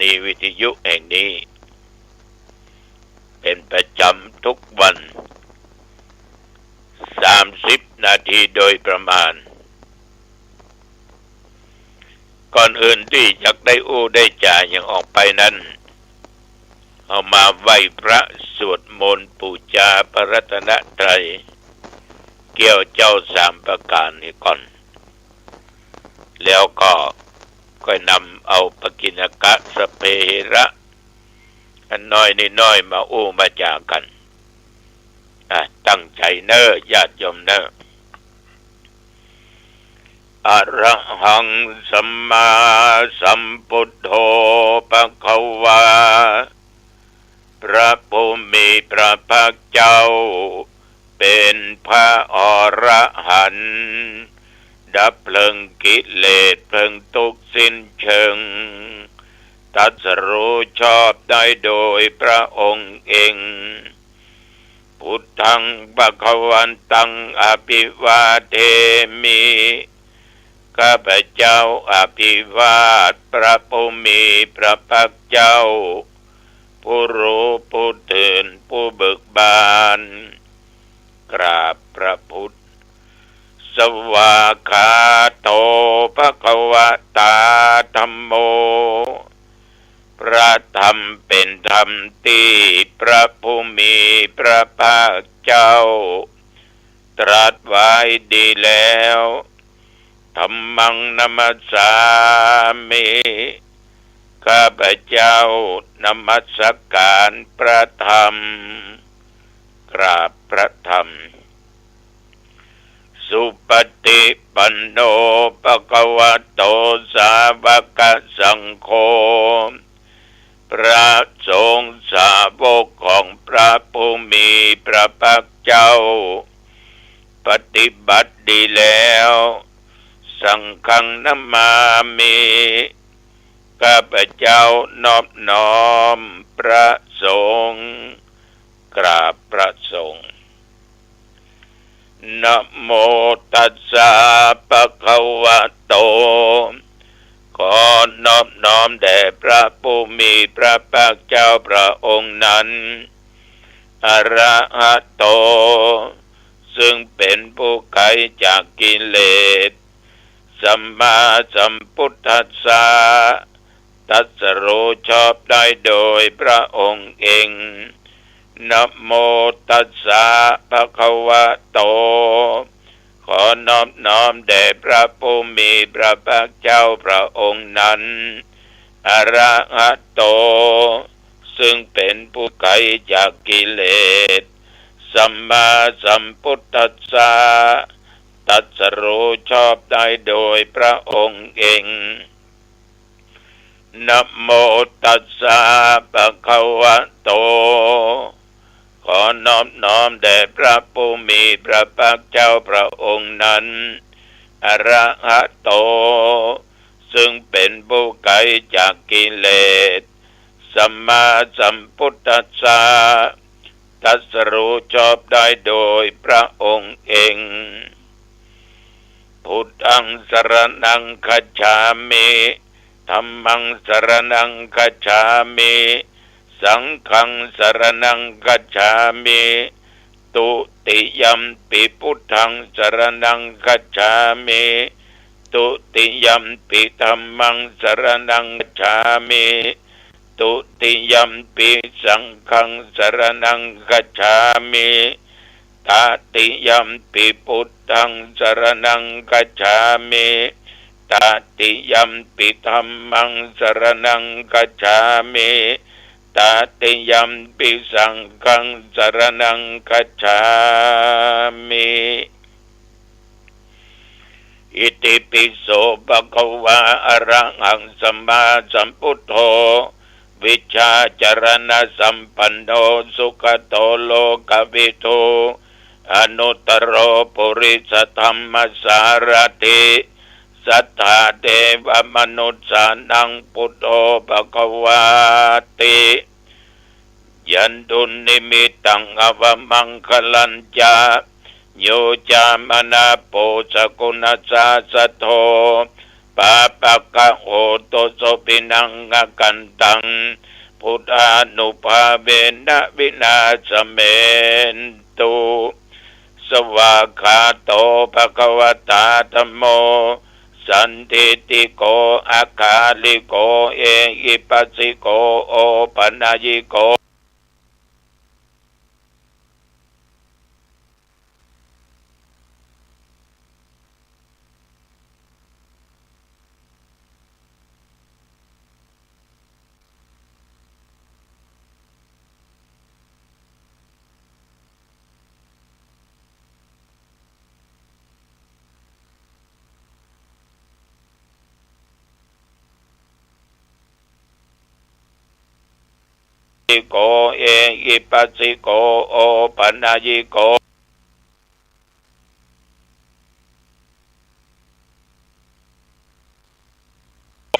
นีวิทยุแห่งนี้ เป็นประจำทุกวัน 30 นาทีโดยประมาณ ก่อนอื่นที่จะได้อู้ได้จ่ายอย่างออกไปนั้น เอามาไหวพระสวดมนต์ปูจาพระรัตนตรัยเกี่ยวเจ้าสามประการนี้ก่อน แล้วก็ ค่อยนำเอาปกินกะสเพระอันน้อยนี่น้อยมาอู้มาจากันตั้งใจเนอ้อญาติโยมเนอ้ออะระหังสัมมาสัมพุทโธปะคะวา พระภูมิพระภาคเจ้า เป็นพระอรหันต์ ดับเพลิงกิเลสเพลิงทุกสิ้นเชิง ตัดสรู้ชอบได้โดยพระองค์เอง พุทธังปะคะวันตังอภิวาเทมิข้าพเจ้าอภิวาทพระภูมิพระภาคเจ้า ผู้รู้ผู้ตื่นผู้เบิกบาน กราบพระพุทธ สวากขาโตภะคะวะตาธรรมโม พระธรรมเป็นธรรมที่พระผู้มีพระภาคเจ้า ตรัสไว้ดีแล้วธรรมังนมัสสามิข้าพเจ้านมัสการพระธรรม กราบพระธรรม สุปฏิปันโนปะคะวะโตสาวกสังโฆพระสงฆ์สาวกของพระผู้มีพระภาคเจ้า ปฏิบัติดีแล้ว สังฆนามามิข้าพเจ้านอบน้อมพระสงฆ์กราบพระสงฆ์ นะโมตัสสะปะคะวะโต ขอนอบน้อมแด่พระผู้มีพระภาคเจ้าพระองค์นั้นอระหะโต ซึ่งเป็นผู้ไขจากกิเลส สัมมาสัมพุทธัสสะตัสรู้ชอบได้โดยพระองค์เอง นะโมตัสสะภะคะวะโต ขอนอบน้อมแด่พระผู้มีพระภาคเจ้าพระองค์นั้นอระหะโต ซึ่งเป็นผู้ไกลจากกิเลส สัมมาสัมพุทธัสสะตัดสรู้ชอบได้โดยพระองค์เองนะโมตัสสะภะคะวะโต ขอนอบน้อมแด่พระผู้มีพระภาคเจ้าพระองค์นั้น อระหะโต ซึ่งเป็นผู้ไกลจากกิเลส สัมมาสัมพุทธัสสะตัสรู้ชอบได้โดยพระองค์เอง พุทธังสรนังคัจฉามิธรรมังสรนังคัจฉามิ สังฆังสรนังกัจฉามิตุติยมปิพุทธังสรนังกัจฉามิตุติยมปิธรรมังสรนังกัจฉามิตุติยมปิสังฆังสรนังกัจฉามิตาติยมปิพุทธังสรนังกัจฉามิตติยมปิธรรมังสรนังกัจฉามิ ตาติยัมปิสังฆังสรนังกัจฉามิอิติปิโสภะคะวะอะระหังสัมมาสัมพุทโธวิชาจารณสัมปันโนสุขโตโลกวิโตอนุตตรโรปุริสธรรมสารติสัทธาเทวมนุษย์สานังพุทโธภะคะวาติ ยันตุนิมิตังอวมังคลัญจาโยจามนาโปสกุณสาสโทปาปะกะโหโตโสปินังกันตัง พุทธานุภาเวนะวินาสเมนตุสวากาโตภะคะวตาธมโม สันติติโกอาคาลิโกเอหิปัสสิโกโอปัญญิโกิโกเอหิปัสสิโกโอปัญญิโก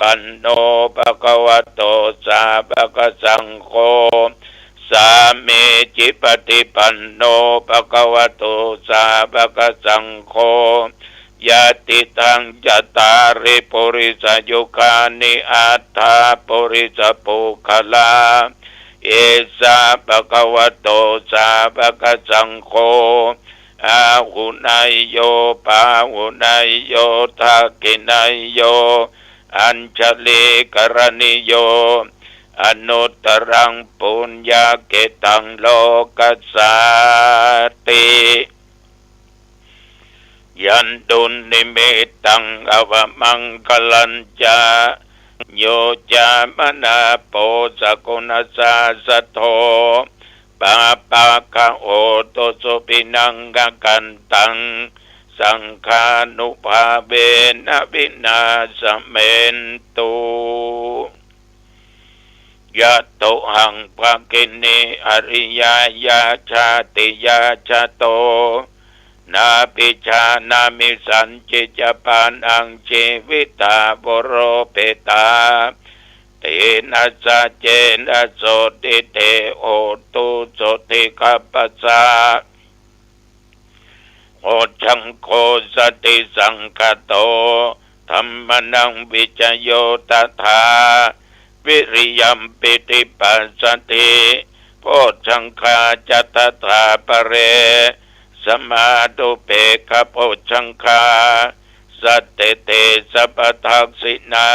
ปันโนภะคะวะโตสาวกสังโฆสามีจิปฏิปันโนภะคะวะโตสาวกสังโฆยะติทังจตาริปุริสยุคานิอัตถาปุริสปุคลา เอสาภะคะวะโตสาวกสังโฆอาหุนายโยปาหุนายโยทักขินายโย อัญชลีกรณิโย อนุตรังปุญญาเกตังโลกัสสติยันตุนิเมตังอวมังกลัญจา โยจามนาโปสกุณสาสะโทปาปะคะโอโตสุปินังกกันตัง สังฆานุภาเบนะวินาสเมนตุยะโตหังภากินีอริยายาชาติยาชาโต นาปิชานามิสันจิจปานังชีวิตาบโรเปตาเตนะสะเจนะโสติเตโอตุโสติคัปปะสาโอชังโคสติสังคโตธรรมนังวิจโยตถาวิริยัมปิติปัสสติโพชังคาจัตถาปเร สมาตุเปกโพชังคาสัตเตเตสัพทักษินา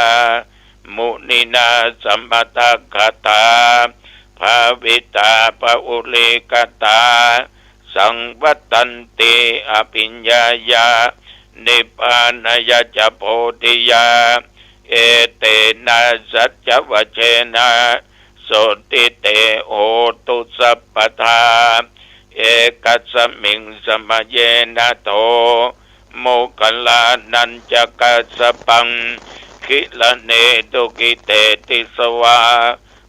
มุนินาสัมปทักขตาภาวิตาปอุเลกตา สังวัตันติอภิญญายา นิพานายาจโพธิยา เอเตนะสัจจวเชนะ โสติเตโอตุสัพปทา เอกัสมิงสมเยนะโต โมกขลานันจกัสปัง คิละเนตุกิเตติสวา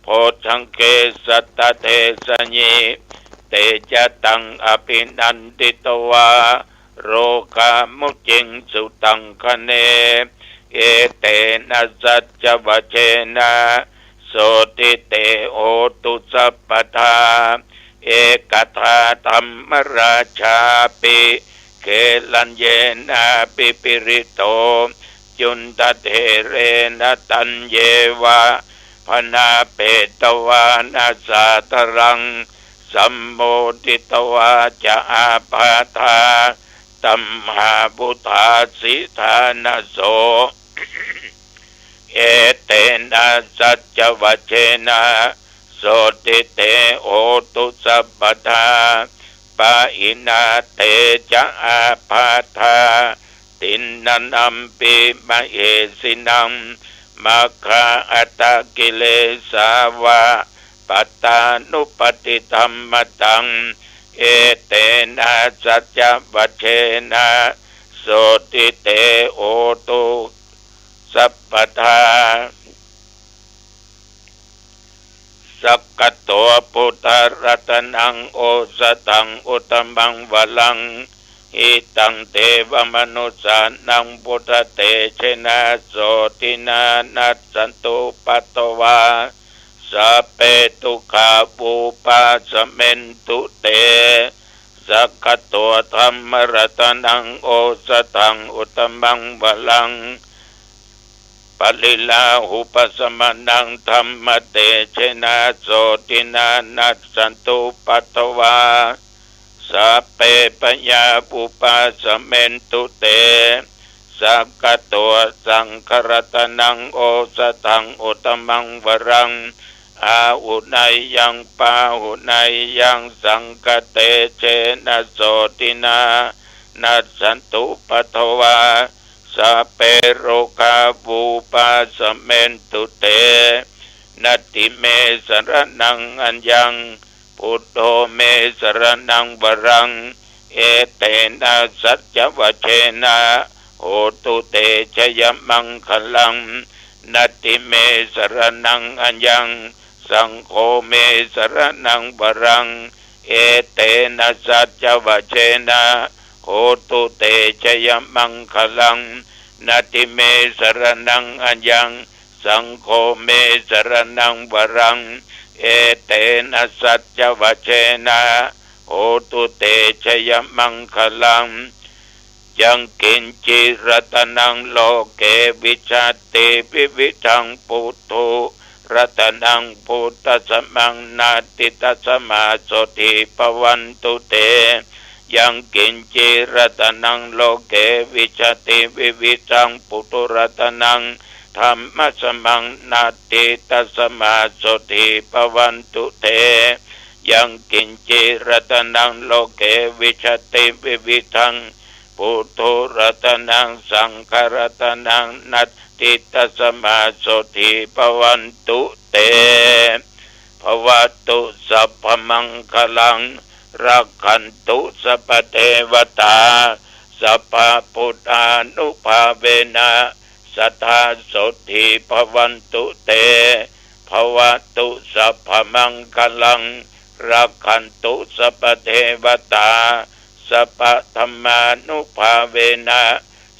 โพชังเกสัตเทสญีเตจตังอภินันติตวาโรกามุจิงสุตังคเน เอเตนะสัจจวเชนะโสติเตโอตุสัพปทา เอกทาธรรมราชาปิเคลันเยนะปิปิริโตจุนตเทเรนะตันเยวะพนาเปตวานาสาตรัง สัมโมติตวาจะอาปาทาตัมหาบุทาสิธานาโส เอเตนะสัจวเชนะ สติเตโอตุสัพพทาปะอินาเตจะอาปาทาตินนันอัมปิมะเอสินังมัคาอัตตกิเลสาวะปัตตานุปติธรรมตัง เอเตนะสัจจวัชเชนะโสติเตโอตุสัพพทา สักกะตัวพุทธรัตนังโอสตังอุตมังวลังอิตังเทวมนุสานังพุทธเตชนะโสตินานัสสันตุปัตวาสัพเปตุขาปูปาสเมนตุเตสักกะตัวธรรมรัตนังโอสตังอุตมังวลัง ปลิลาหุปสมนังธรรมเตชนะโสตินานัสสันตุปัตวาสัพเปปยาปุปาสเมนตุเตสักกตัวสังครตนังโอสตังอุตมังวรัง อาหุนายยังปาหุนายยังสังกเตเชนะโสตินานัสสันตุปัตตวา สเปโรคาบูปาสเมนตุเตนติเมสรนังอัญญังพุทโธเมสรนังวรัง เอเตนะสัจจวเชนะโหตุเตชยมังคลังนติเมสรนังอัญญัง สังโฆเมสรนังวรัง เอเตนะสัจจวเชนะ โหตุเตชยมังคลังนาติเมสรนังอัญญัง สังโฆเมสรนังวรัง เอเตนะสัจจวเชนะโหตุเตชยมังคลังยังกินจิรตนังโลเกวิชาติวิวิทังปุถุรัตนังพุทธสมังนาติตสมาสติปวันตุเต ยังกินจิรตนังโลเกวิชติวิวิจังปุตุรตนังธรรมสมังนาติตัสมาสติปวันตุเตยังกินจิรตนังโลเกวิชติวิวิทังปุตุรตนังสังคารตนังนัตติตัสมาสติปวันตุเตภวตุสัพพมังคลัง รักขันตุสปเทวตาสัพพุทธานุภาเวนะสัทธาสติภวันตุเตภวตุสัพพมังคลังรักขันตุสปเทวตาสัพธรรมานุภาเวนะ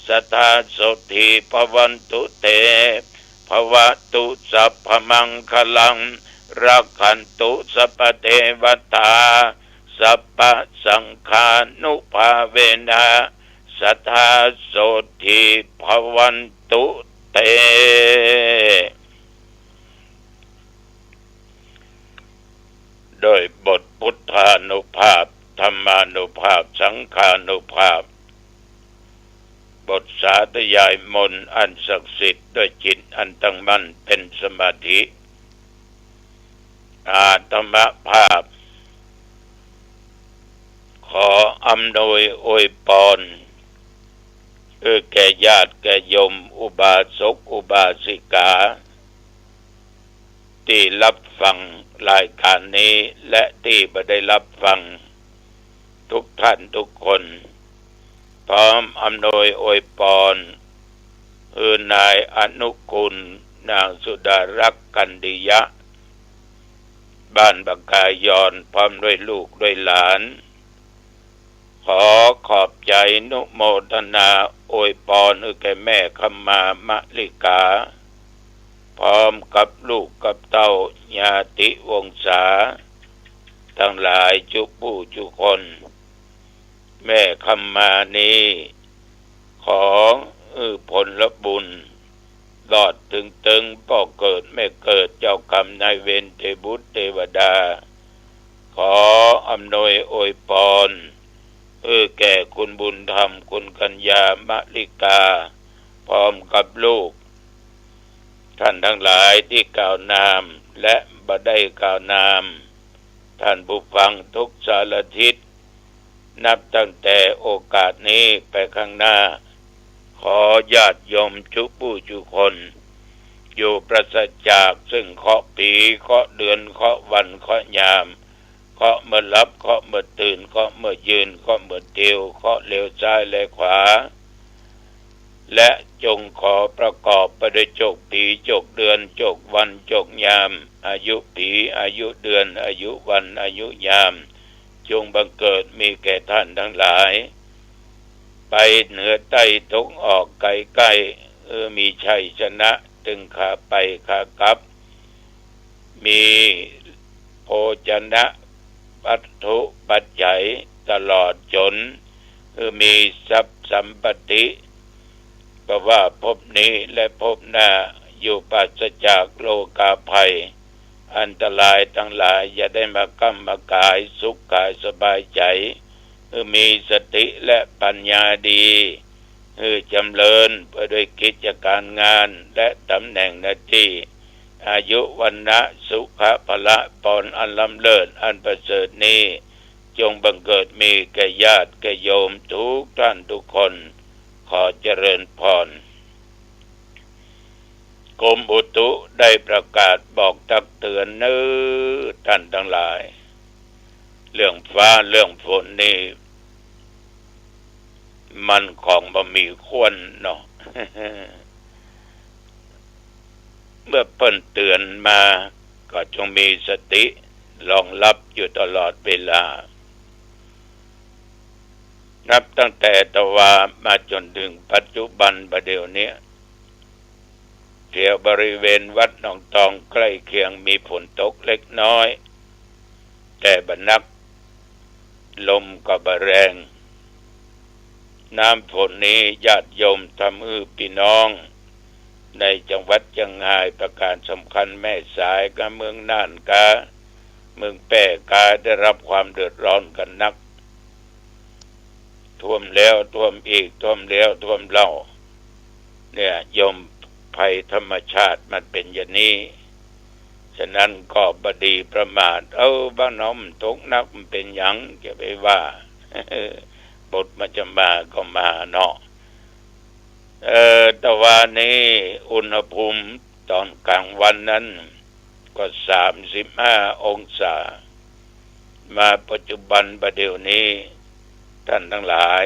สัทธาสติภวันตุเตภวตุสัพพมังคลังรักขันตุสปเทวตา สัพพสังฆานุภาเวนะสัทธาโสทิภวันตุเต โดยบทพุทธานุภาพ ธรรมานุภาพ สังขานุภาพ บทสาธยายมนอันศักดิ์สิทธิ์ด้วยจิตอันตั้งมั่นเป็นสมาธิ อาตมภาพ ออำนวยอวยปอนเออแก่ญาติแก่ยม อุบาสกอุบาสิกา ที่รับฟังรายการนี้และที่ไม่ได้รับฟัง ทุกท่านทุกคน พร้อมอำนวยอวยปอนเออนายอนุกุล นางสุดารักกันดิยะ บ้านบกายอนพร้อมด้วยลูกด้วยหลาน ขอขอบใจนุโมทนาโอยปอนอแก่แม่คำมามะลิกา พร้อมกับลูกกับเต้าญาติวงศา ทั้งหลายจุผู้จุคน แม่คำมานี้ ขออผลละบุญลอดถึงตึงป่อเกิดไม่เกิดเจ้ากรรมนายเวรเทบุตรเทวดา ขออำนวยอวยปอน เออแก่คุณบุญธรรมคุณกัญญามะลิกา พร้อมกับลูก ท่านทั้งหลายที่กล่าวนามและบได้กล่าวนาม ท่านผู้ฟังทุกสารทิศ นับตั้งแต่โอกาสนี้ไปข้างหน้า ขอญาติยมชุผู้จุคน อยู่ประสจากซึ่งเคาะปีเคาะเดือนเคาะวันเคาะยามเคาะเมื่อรับเคาะเมื่อตื่นเคาะเมื่อยืนเคาะเมื่อเตียวเคาะเลี้ยวซ้ายและขวา และจงขอประกอบไปด้วยจกผีจกเดือนจกวันจกยาม อายุผีอายุเดือน อายุวันอายุยาม จงบังเกิดมีแก่ท่านทั้งหลาย ไปเหนือใต้ทุกออกไกลไกลเออมีชัยชนะตึงขาไปขากลับ มีโภชนะ วัตถุปัจจัยตลอดจน คือมีทรัพย์สัมปติเพราะว่าพบนี้และพบหน้าอยู่ปัสจากโลกาภัย อันตรายทั้งหลายอย่าได้มากำมากายสุขกายสบายใจคือมีสติและปัญญาดีคือจำเริญไปด้วยกิจการงานและตำแหน่งหน้าที่ อายุวันนะสุขภละปอนอันลำเลิศอันประเสริฐนี้ จงบังเกิดมีแก่ญาติแก่โยมทุกท่านทุกคน ขอเจริญพรกรมอุตุได้ประกาศบอกตักเตือนนื้อท่านทั้งหลาย เรื่องฟ้าเรื่องฝนนี่มันของบะมีควรเนาะ เมื่อเพิ่นเตือนมา ก็จงมีสติรองรับอยู่ตลอดเวลา นับตั้งแต่ตะวามาจนถึงปัจจุบันประเดี๋ยวนี้เที่ยวบริเวณวัดหนองตองใกล้เคียงมีฝนตกเล็กน้อย แต่บรรนัก ลมก็บแรงน้ำฝนนี้ญาติโยมทำมือพี่น้อง ในจังหวัดจังไห้ประการสำคัญแม่สายกับเมืองน่านกาเมืองแปะกาได้รับความเดือดร้อนกันนัก ท่วมแล้วท่วมอีกท่วมแล้วท่วมเล่า เนี่ยยมภัยธรรมชาติมันเป็นอย่างนี้ ฉะนั้นก็บดีประมาท เอาบ้านน้อมตกนักมันเป็นยังจะไปว่าบทมันจะมาก็มาเนาะ เออตะวันนี้อุณหภูมิตอนกลางวันนั้นก็สามสิบห้าองศา มาปัจจุบันประเดี๋ยวนี้ ท่านทั้งหลาย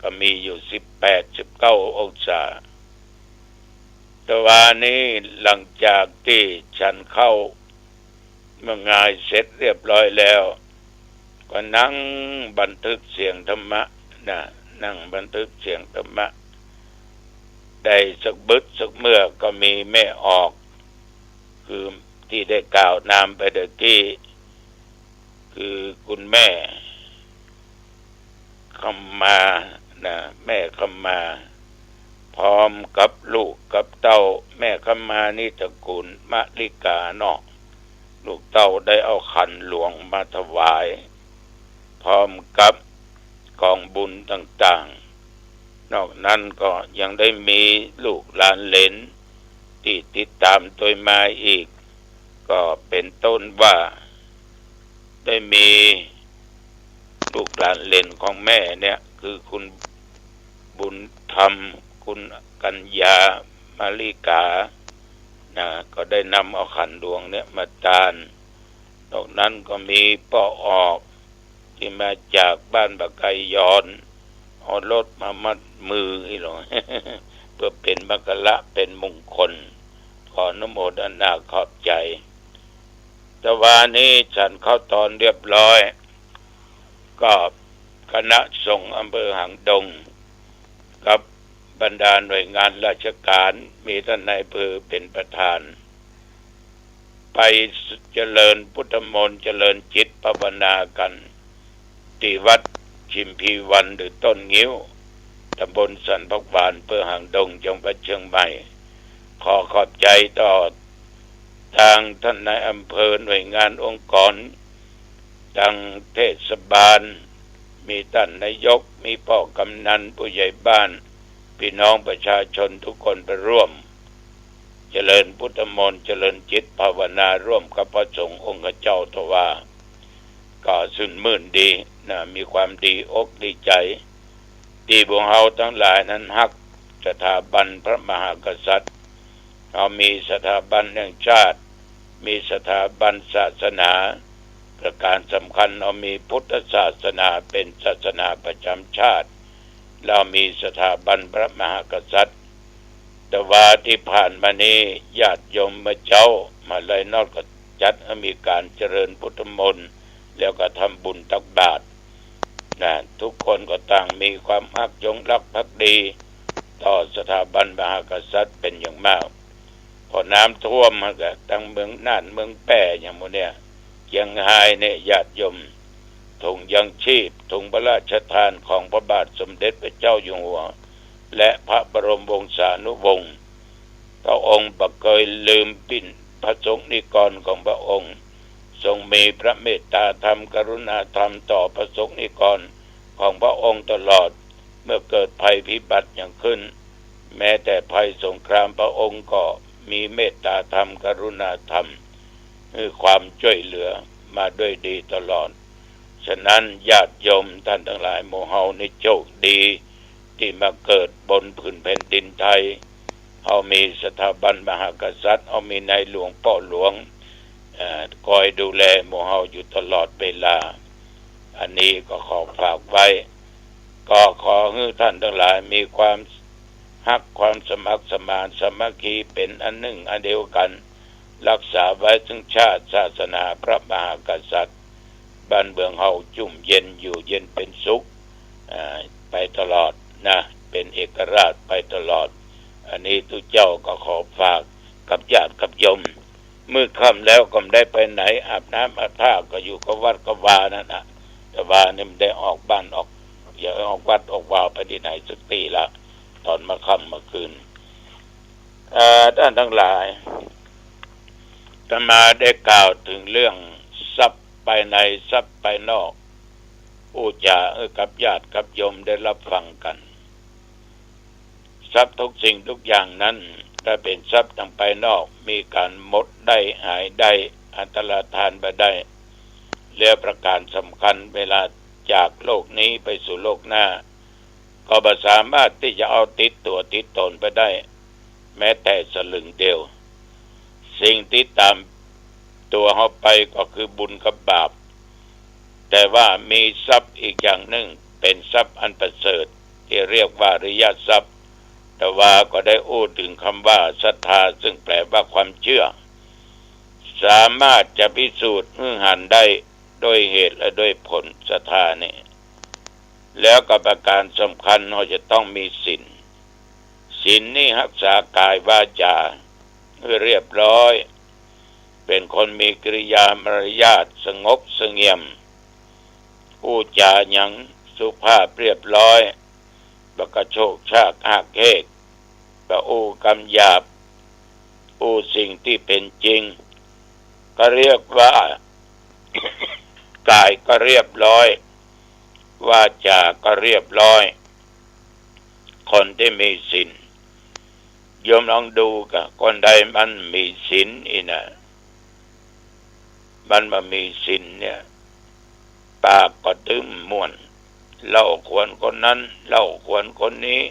ก็มีอยู่สิบแปดสิบเก้าองศาตะวันนี้หลังจากที่ฉันเข้าเมื่องายเสร็จเรียบร้อยแล้ว ก็นั่งบันทึกเสียงธรรมะนะนั่งบันทึกเสียงธรรมะ ได้สักบึกสักเมื่อก็มีแม่ออก คือที่ได้กล่าวนามไปเดกี้ คือคุณแม่คำมานะแม่คำมา พร้อมกับลูกกับเต้า แม่คำมานี่ตระกูลมะลิกาเนาะลูกเต้าได้เอาขันหลวงมาถวาย พร้อมกับกองบุญต่าง ๆ นอกนั้นก็ยังได้มีลูกหลานเลนที่ติดตามตัวมาอีก ก็เป็นต้นว่า ได้มีลูกหลานเลนของแม่เนี่ย คือคุณบุญธรรม คุณกัญญามาลิกานะก็ได้นำเอาขันดวงเนี่ยมาตานนอกนั้นก็มีป้อออกที่มาจากบ้านบะไกยอนเอารถมามัด มือให้หรอเพื่อเป็นมกละเป็นมงคล ขอนโมดนาขอบใจแต่วานี้ฉันเข้าตอนเรียบร้อย ก็คณะส่งอำเภอหางดง กับบรรดาหน่วยงานราชการมีท่านนายเภอเป็นประธาน ไปเจริญพุทธมนต์เจริญจิตภาวนากัน ที่วัดชิมพีวันหรือต้นงิ้ว ตำบลสันพักบานเพื่อห่างดงจังหวัดเชียงใหม่ ขอขอบใจต่อทางท่านนายอำเภอหน่วยงานองค์กรทางเทศบาล มีท่านนายก มีพ่อกำนันผู้ใหญ่บ้าน พี่น้องประชาชนทุกคนไปร่วม เจริญพุทธมนต์เจริญจิตภาวนาร่วมกับพระสงฆ์องค์เจ้าทว่า ก็สุนมื่นดีนะมีความดีอกดีใจ ที่พวกเฮาทั้งหลายนั้นฮักสถาบันพระมหากษัตริย์ เรามีสถาบันแห่งชาติ มีสถาบันศาสนา ประการสำคัญเรามีพุทธศาสนาเป็นศาสนาประจำชาติ เรามีสถาบันพระมหากษัตริย์ แต่ว่าที่ผ่านมานี้ญาติโยมมาเจ้ามาเลยนอกก็จัดมีการเจริญพุทธมนต์แล้วก็ทำบุญตักบาตร นะทุกคนก็ต่างมีความฮักยงรักภักดี ต่อสถาบันมหากษัตริย์เป็นอย่างมาก พอน้ำท่วมมันก็ตั้งเมืองน่านเมืองแป่อย่างโมเนี่ยยังหายเนี่ยญาติยมถุงยังชีพถุงพระราชทานของพระบาทสมเด็จพระเจ้าอยู่หัว และพระบรมวงศานุวงศ์พระองค์ประเคยลืมปิ้นพระสงฆ์นิกรของพระองค์ ทรงมีพระเมตตาธรรมกรุณาธรรมต่อพระสงฆ์นิกรของพระองค์ตลอด เมื่อเกิดภัยพิบัติอย่างขึ้น แม้แต่ภัยสงครามพระองค์ก็มีเมตตาธรรมกรุณาธรรมคือความช่วยเหลือมาด้วยดีตลอด ฉะนั้นญาติโยมท่านทั้งหลายโมเฮาในโชคดี ที่มาเกิดบนผืนแผ่นดินไทย เอามีสถาบันมหากษัตริย์ เอามีในหลวงพ่อหลวง คอยดูแลโมเฮาอยู่ตลอดเวลา อันนี้ก็ขอฝากไว้ ก็ขอให้ท่านทั้งหลายมีความฮักความสมัครสมานสมัคคีเป็นอันหนึ่งอันเดียวกัน รักษาไว้ถึงชาติศาสนาพระมหากษัตริย์บ้านเมืองเฮาจุ่มเย็นอยู่เย็นเป็นสุขไปตลอดนะเป็นเอกราชไปตลอด อันนี้ทุกเจ้าก็ขอฝากกับญาติกับยม มือค่ำแล้วก็ไม่ได้ไปไหน อาบน้ำอาบท่าก็อยู่กับวัดกับวานั่นนะแต่วานี่มันได้ออกบ้านออก อย่าออกวัดออกวาไปที่ไหนสักตีละตอนมาค่ำมาคืนด้านทั้งหลายธรรมาได้กล่าวถึงเรื่องทรัพย์ภายในทรัพย์ภายนอกอูจาเออกับญาติกับโยมได้รับฟังกัน ทรัพย์ทุกสิ่งทุกอย่างนั้น ถ้าเป็นทรัพย์ทางภายนอกมีการหมดได้หายได้อันตรธานไปได้เรือประการสำคัญเวลาจากโลกนี้ไปสู่โลกหน้า ก็บสามารถที่จะเอาติดตัวติดตนไปได้ แม้แต่สลึงเดียว สิ่งที่ตามตัวเขาไปก็คือบุญกับบาป แต่ว่ามีทรัพย์อีกอย่างหนึ่งเป็นทรัพย์อันประเสริฐที่เรียกว่าริยทรัพย์ แต่ว่าก็ได้อู้ถึงคำว่าศรัทธาซึ่งแปลว่าความเชื่อ สามารถจะพิสูจน์หื้อหันได้โดยเหตุและโดยผลศรัทธานี่แล้วก็ประการสำคัญเราจะต้องมีศีลศีลนี่รักษากายวาจาเรียบร้อย เป็นคนมีกิริยามารยาทสงบสงเงียมพูดจาหยังสุภาพเรียบร้อย บกระโชกชากหักเฮกบะอูกำหยาบอูสิ่งที่เป็นจริง ก็เรียกว่ากายก็เรียบร้อยว่าจาก็เรียบร้อย คนที่มีศีลยมลองดูกับคนใดมันมีศีลอีนะมันมามีสินเนี่ย ปากก็ตึมม่วน เล่าควรคนนั้น เล่าควรคนนี้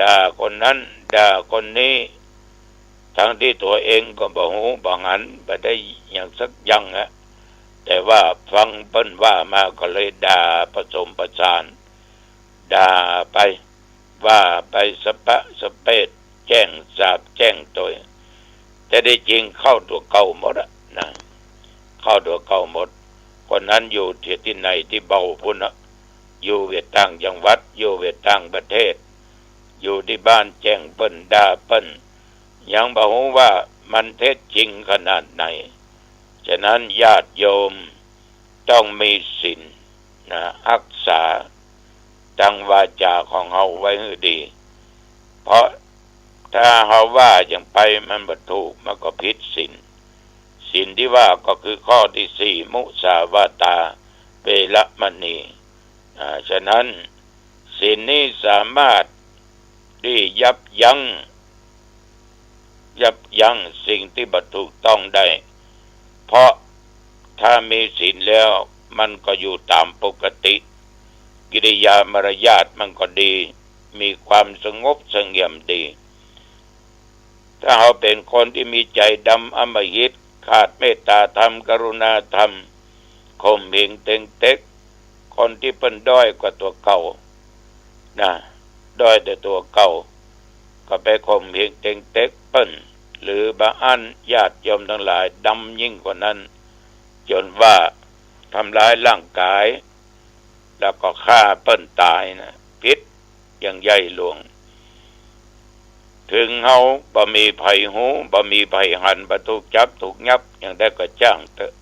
ด่าคนนั้น ด่าคนนี้ ทั้งที่ตัวเองก็บ่หูบ่หันบ่ได้อย่างสักยังฮะแต่ว่าฟังเปิ้นว่ามาก็เลยด่าผสมประสาน ด่าไปว่าไปสปะสเปดแจ้งสาบแจ้งตัวแต่ได้จริงเข้าตัวเก่าหมดนะเข้าตัวเก่าหมดคนนั้นอยู่ที่ที่ไหนที่เบาพุ่น อยู่เวทต่างจังหวัด อยู่เวทต่างประเทศ อยู่ที่บ้านแจ้งเปิ้นดาเปิ้นยังบอกว่ามันเท็จจริงขนาดไหน ฉะนั้นญาติโยมต้องมีศีลนะอักษาจังวาจาของเฮาไว้ให้ดี เพราะถ้าเฮาว่าอย่างไปมันบ่ถูกมันก็ผิดศีลสินที่ว่าก็คือข้อที่สี่มุสาวาตาเวรมณี ฉะนั้นสินนี้สามารถที่ยับยัง้งยับยั้งสิ่งที่บัตถูกต้องได้ เพราะถ้ามีศีลแล้วมันก็อยู่ตามปกติ กิริยามารยาทมันก็ดี มีความสงบสงเงียมดี ถ้าเขาเป็นคนที่มีใจดำอมหิตขาดเมตตาธรรม กรุณาธรรมคมเหงเต็งเต็ก คนที่เป็นด้อยกว่าตัวเก่านะด้อยแต่ตัวเก่า ก็ไปข่มเหงเต็งเต็กเปิ้นหรือบาอันญาติโยมทั้งหลายดำยิ่งกว่านั้น จนว่าทำร้ายร่างกาย แล้วก็ฆ่าเปิ้นตายนะพิษอย่างใหญ่หลวง ถึงเฮาบ่มีไผหูบ่มีไผหันบ่ถูกจับถูกยับอย่างได้ก็จ้างเถอะ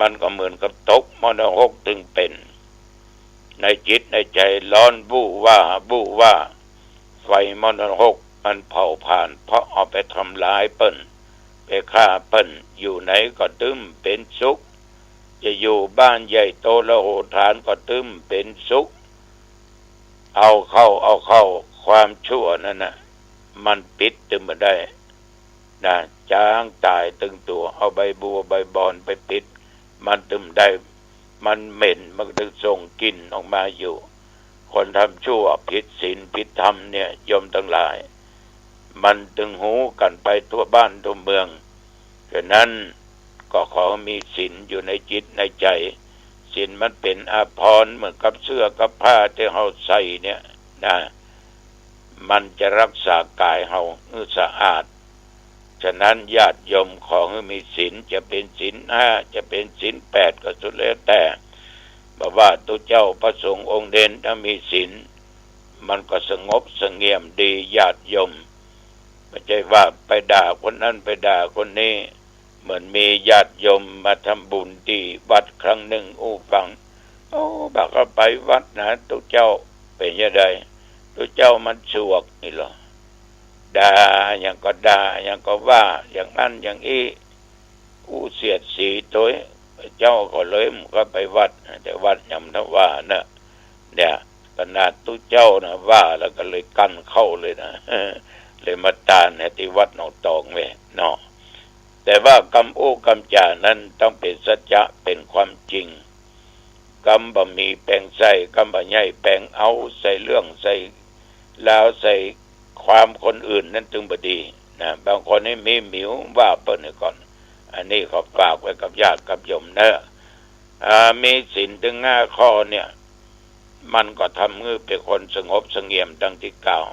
มันก็เหมือนกับตกมรหกถึงเป็น ในจิตในใจร้อนบู้ว่าบู้ว่า ไฟมรหกมันเผาผ่าน เพราะเอาไปทำลายเปิ้นไปฆ่าเปิ้นอยู่ไหนก็ตึมเป็นสุข จะอยู่บ้านใหญ่โตละโหฐานก็ตึมเป็นสุข เอาเข้าเอาเข้าความชั่วนั่นนะมันปิดตึมมาได้นะจางตายตึงตัวเอาใบบัวใบบอนไปปิด มันตึมได้ มันเหม็นมันถึงส่งกลิ่นออกมาอยู่ คนทำชั่วผิดศีลผิดธรรมเนี่ยยมทั้งหลาย มันตึงหูกันไปทั่วบ้านทั่วเมืองฉะนั้นก็ขอมีศีลอยู่ในจิตในใจศีลมันเป็นอาภรณ์เหมือนกับเสื้อกับผ้าที่เฮาใส่เนี่ยนะมันจะรักษากายเฮาสะอาด ฉะนั้นญาติโยมขอให้มีศีลจะเป็นศีลห้าจะเป็นศีลแปดก็สุดแล้วแต่บอกว่าตัวเจ้าพระสงฆ์องค์เด่นถ้ามีศีลมันก็สงบสงเงียมดีญาติโยมไม่ใช่ว่าไปด่าคนนั้นไปด่าคนนี้เหมือนมีญาติโยมมาทำบุญที่วัดครั้งหนึ่งอู้ฟัง โอ้บักก็ไปวัดนะตัวเจ้าเป็นยังไงตัวเจ้ามันสวกนี่เหรอ ด่าอย่างก็ด่าอย่างก็ว่า อย่างนั้นอย่างอี้อู้เสียดสีตัวเจ้าก็เลยมันก็ไปวัด แต่วัดยำนะว่าเนะเนี่ยขนาดตุเจ้านะว่าแล้วก็เลยกั้นเข้าเลยนะเลยมาตานเนี่ยที่วัดหนองตองเว้ยเนาะแต่ว่ากำโอ้กำจานั้นต้องเป็นสัจจะเป็นความจริงกำบะมีแปลงใส่กำบะใหญ่แปลงเอาใส่เรื่องใส่แล้วใส่ ความคนอื่นนั่นจึงบดีนะบางคนนี่มีหมิวว่าเปิ้นก่อน อันนี้ขอฝากไว้กับญาติกับโยมเนอะมีสินถึงห้าข้อเนี่ย มันก็ทำให้เป็นคนสงบสงเงียมดังที่กล่าว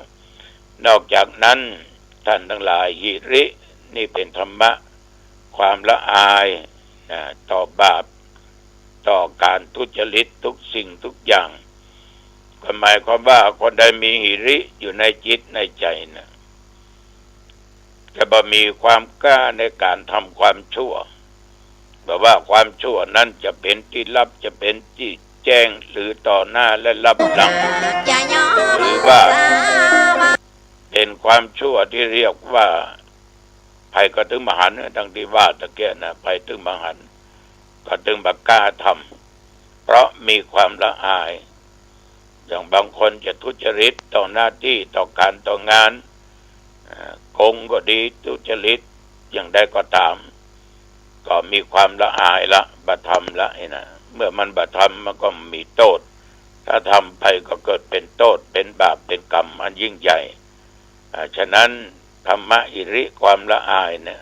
นอกจากนั้นท่านทั้งหลายหิริ นี่เป็นธรรมะ ความละอายนะต่อบาป ต่อการทุจริตทุกสิ่งทุกอย่าง ก็หมายความว่าคนใดมีหิริอยู่ในจิตในใจนะจะบ่มีความกล้าในการทำความชั่วแบบว่าความชั่วนั้นจะเป็นที่ลับจะเป็นที่แจ้งหรือต่อหน้าและรับหลังหรือว่า เป็นความชั่วที่เรียกว่าภัยกระตึงมหันต์ดังที่ว่าตะเกียนะภัยตึงมหันกระตึงบักกล้าทำเพราะมีความละอาย อย่างบางคนจะทุจริตต่อหน้าที่ต่อการต่องานโกงก็ดีทุจริตอย่างใดก็ตาม ก็มีความละอายละบัตรรมละไอ้นะเมื่อมันบัตรรมมันก็มีโทษถ้าทำไปก็เกิดเป็นโทษเป็นบาปเป็นกรรมอันยิ่งใหญ่ฉะนั้นธรรมะอิริความละอายเนี่ย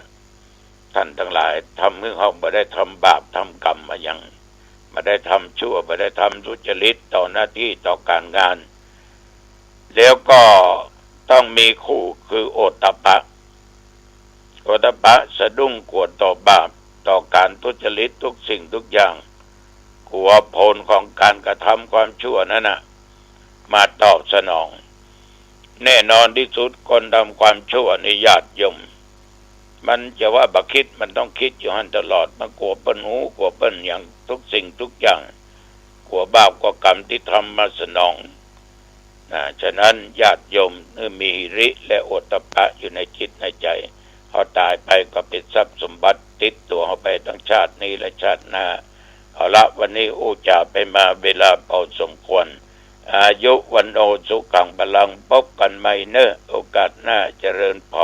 ท่านทั้งหลายทำเมื่อเขาไม่ได้ทำบาปทำกรรมมาอยัง ไม่ได้ทำชั่วไม่ได้ทำทุจริตต่อหน้าที่ต่อการงาน แล้วก็ต้องมีคู่คือโอตตปะ โอตตปะสะดุ้งกลัวต่อบาปต่อการทุจริตทุกสิ่งทุกอย่างกลัวผลของการกระทำความชั่วนั่นนะมาตอบสนอง แน่นอนที่สุดคนทำความชั่วในญาติยม มันจะว่าบักคิดมันต้องคิดอยู่หันตลอด มันกลัวเปิ้นหูกลัวเปิ้นอย่างทุกสิ่งทุกอย่างกลัวบาปกลัวกรรมที่ทำมาสนองนะฉะนั้นญาติโยมเมื่อมีริและโอตตปะอยู่ในจิตในใจเขาตายไปก็เป็นทรัพย์สมบัติติดตัวเขาไปทั้งชาตินี้และชาติหน้าเอาละวันนี้อู้จ่าไปมาเวลาพอสมควร อายุวันโอสุขังบาลังพบกันใหม่เนอะโอกาสหน้าเจริญพร